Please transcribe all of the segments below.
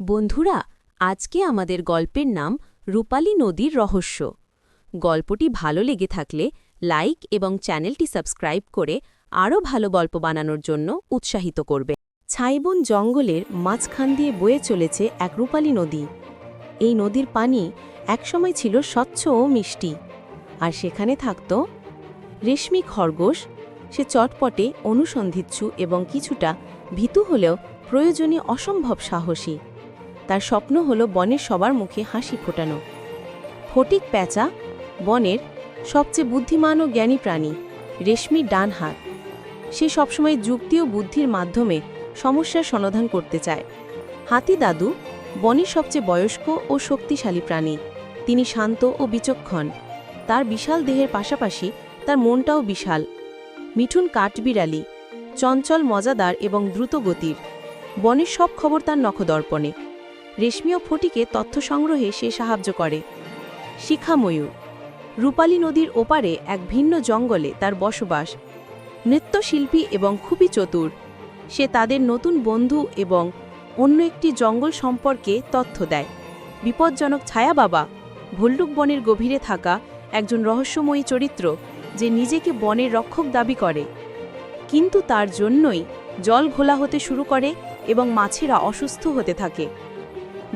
বন্ধুরা, আজকে আমাদের গল্পের নাম রূপালী নদীর রহস্য। গল্পটি ভালো লেগে থাকলে লাইক এবং চ্যানেলটি সাবস্ক্রাইব করে আরও ভালো গল্প বানানোর জন্য উৎসাহিত করবে। ছাইবন জঙ্গলের মাঝখান দিয়ে বয়ে চলেছে এক রূপালী নদী। এই নদীর পানি একসময় ছিল স্বচ্ছ ও মিষ্টি, আর সেখানে থাকত রেশমি খরগোশ। সে চটপটে অনুসন্ধিৎসু এবং কিছুটা ভীতু হলেও প্রয়োজনে অসম্ভব সাহসী। তার স্বপ্ন হল বনের সবার মুখে হাসি ফোটানো। ফটিক প্যাঁচা, বনের সবচেয়ে বুদ্ধিমান ও জ্ঞানী প্রাণী, রেশমি ডান হাত সে সবসময় যুক্তি ও বুদ্ধির মাধ্যমে সমস্যার সমাধান করতে চায়। হাতি দাদু, বনের সবচেয়ে বয়স্ক ও শক্তিশালী প্রাণী। তিনি শান্ত ও বিচক্ষণ। তার বিশাল দেহের পাশাপাশি তার মনটাও বিশাল। মিঠুন কাঠবিড়ালি, চঞ্চল মজাদার এবং দ্রুত গতির বনের সব খবর তার নখদর্পণে। রেশমি ও ফটিকে তথ্য সংগ্রহে সে সাহায্য করে। শিখাময়ূর। রূপালী নদীর ওপারে এক ভিন্ন জঙ্গলে তার বসবাস। নৃত্যশিল্পী এবং খুবই চতুর। সে তাদের নতুন বন্ধু এবং অন্য একটি জঙ্গল সম্পর্কে তথ্য দেয়। বিপজ্জনক ছায়া বাবা, ভল্লুক বনের গভীরে থাকা একজন রহস্যময়ী চরিত্র যে নিজেকে বনের রক্ষক দাবি করে। কিন্তু তার জন্যই জল ঘোলা হতে শুরু করে এবং মাছেরা অসুস্থ হতে থাকে।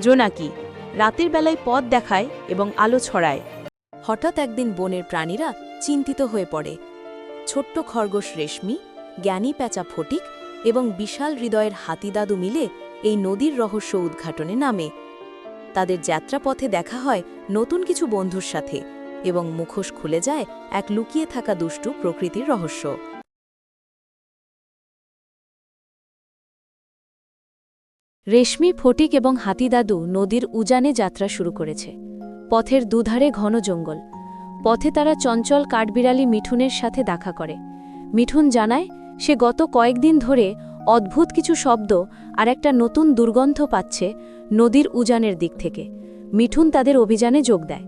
জোনাকি রাতের বেলায় পথ দেখায় এবং আলো ছড়ায়। হঠাৎ একদিন বনের প্রাণীরা চিন্তিত হয়ে পড়ে। ছোট্ট খরগোশ রেশমি, জ্ঞানী প্যাঁচা ফটিক এবং বিশাল হৃদয়ের হাতিদাদু মিলে এই নদীর রহস্য উদ্ঘাটনে নামে। তাদের যাত্রাপথে দেখা হয় নতুন কিছু বন্ধুর সাথে এবং মুখোশ খুলে যায় এক লুকিয়ে থাকা দুষ্টু প্রকৃতির রহস্য। রেশমি, ফটিক এবং হাতিদাদু নদীর উজানে যাত্রা শুরু করেছে। পথের দুধারে ঘন জঙ্গল। পথে তারা চঞ্চল কাঠবিড়ালি মিঠুনের সাথে দেখা করে। মিঠুন জানায়, সে গত কয়েকদিন ধরে অদ্ভুত কিছু শব্দ আর একটা নতুন দুর্গন্ধ পাচ্ছে নদীর উজানের দিক থেকে। মিঠুন তাদের অভিযানে যোগ দেয়।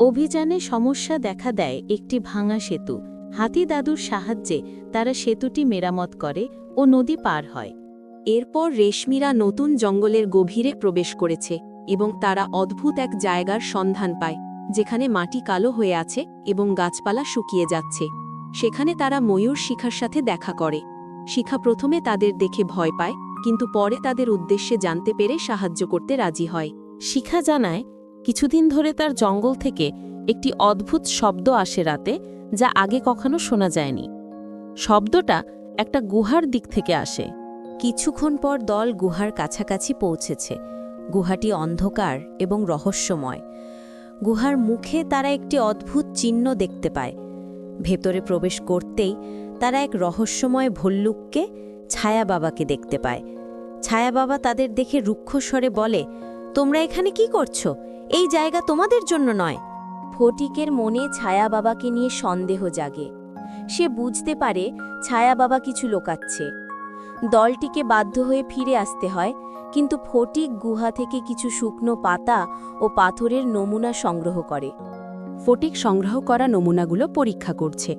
অভিযানে সমস্যা দেখা দেয় একটি ভাঙা সেতু। হাতি দাদুর সাহায্যে তারা সেতুটি মেরামত করে ও নদী পার হয়। এরপর রেশমিরা নতুন জঙ্গলের গভীরে প্রবেশ করেছে এবং তারা অদ্ভুত এক জায়গার সন্ধান পায়, যেখানে মাটি কালো হয়ে আছে এবং গাছপালা শুকিয়ে যাচ্ছে। সেখানে তারা ময়ূর শিখার সাথে দেখা করে। শিখা প্রথমে তাদের দেখে ভয় পায়, কিন্তু পরে তাদের উদ্দেশ্যে জানতে পেরে সাহায্য করতে রাজি হয়। শিখা জানায়, কিছুদিন ধরে তার জঙ্গল থেকে একটি অদ্ভুত শব্দ আসে রাতে, যা আগে কখনো শোনা যায়নি। শব্দটা একটা গুহার দিক থেকে আসে। কিছুক্ষণ পর দল গুহার কাছাকাছি পৌঁছেছে। গুহাটি অন্ধকার এবং রহস্যময়। গুহার মুখে তারা একটি অদ্ভুত চিহ্ন দেখতে পায়। ভেতরে প্রবেশ করতেই তারা এক রহস্যময় ভল্লুককে ছায়া বাবাকে দেখতে পায়। ছায়া বাবা তাদের দেখে রুক্ষস্বরে বলে, তোমরা এখানে কি করছ? এই জায়গা তোমাদের জন্য নয়। ফটিকের মনে ছায়া বাবাকে নিয়ে সন্দেহ জাগে। সে বুঝতে পারে ছায়া বাবা কিছু লোকাচ্ছে। দলটিকে বাধ্য হয়ে ফিরে আসতে হয়, কিন্তু ফটিক গুহা থেকে কিছু শুকনো পাতা ও পাথরের নমুনা সংগ্রহ করে। ফটিক সংগ্রহ করা নমুনাগুলো পরীক্ষা করছে।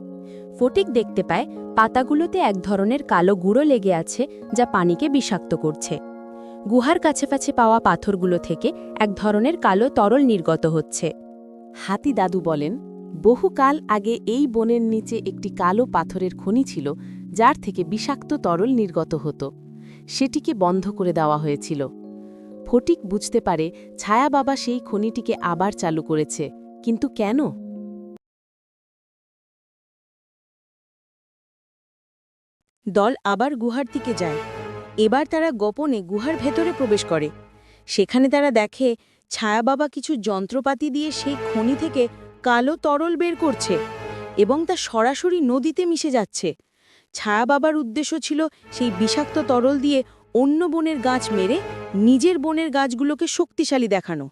ফটিক দেখতে পায়, পাতাগুলোতে এক ধরনের কালো গুঁড়ো লেগে আছে যা পানিকে বিষাক্ত করছে। গুহার কাছাকাছি পাওয়া পাথরগুলো থেকে এক ধরনের কালো তরল নির্গত হচ্ছে। হাতি দাদু বলেন, বহুকাল আগে এই বনের নিচে একটি কালো পাথরের খনি ছিল যার থেকে বিষাক্ত তরল নির্গত হতো। সেটিকে বন্ধ করে দেওয়া হয়েছিল। ফটিক বুঝতে পারে ছায়া বাবা সেই খনিটিকে আবার চালু করেছে, কিন্তু কেন? দল আবার গুহার দিকে যায়। এবার তারা গোপনে গুহার ভেতরে প্রবেশ করে। সেখানে তারা দেখে ছায়া বাবা কিছু যন্ত্রপাতি দিয়ে সেই খনি থেকে কালো তরল বের করছে এবং তা সরাসরি নদীতে মিশে যাচ্ছে। ছায়া বাবার উদ্দেশ্য ছিল সেই বিষাক্ত তরল দিয়ে অন্য বনের গাছ মেরে নিজের বনের গাছগুলোকে শক্তিশালী দেখানো।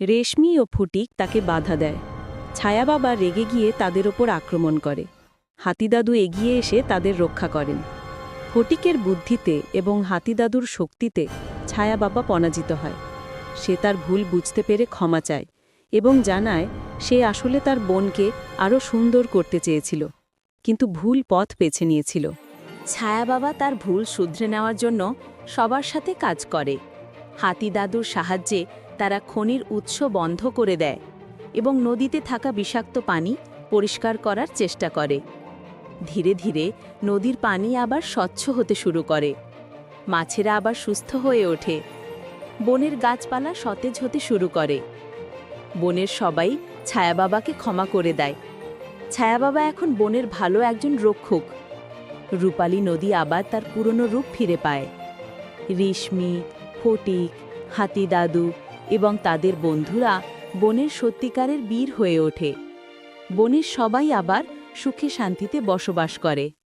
রেশমি ও ফুটিক তাকে বাধা দেয়। ছায়া বাবা রেগে গিয়ে তাদের ওপর আক্রমণ করে। হাতিদাদু এগিয়ে এসে তাদের রক্ষা করেন। ফটিকের বুদ্ধিতে এবং হাতিদাদুর শক্তিতে ছায়া বাবা পরাজিত হয়। সে তার ভুল বুঝতে পেরে ক্ষমা চায় এবং জানায় সে আসলে তার বোনকে আরও সুন্দর করতে চেয়েছিল। কিন্তু ভুল পথ বেছে নিয়েছিল। ছায়া বাবা তার ভুল শুধরে নেওয়ার জন্য সবার সাথে কাজ করে। হাতি দাদুর সাহায্যে তারা খনির উৎস বন্ধ করে দেয় এবং নদীতে থাকা বিষাক্ত পানি পরিষ্কার করার চেষ্টা করে। ধীরে ধীরে নদীর পানি আবার স্বচ্ছ হতে শুরু করে। মাছেরা আবার সুস্থ হয়ে ওঠে। বনের গাছপালা সতেজ হতে শুরু করে। বনের সবাই ছায়া বাবাকে ক্ষমা করে দেয়। ছায়া বাবা এখন বনের ভালো একজন রক্ষক। রূপালী নদী আবার তার পুরনো রূপ ফিরে পায়। রেশমি, ফটিক, হাতি দাদু এবং তাদের বন্ধুরা বনের সত্যিকারের বীর হয়ে ওঠে। বনের সবাই আবার সুখে শান্তিতে বসবাস করে।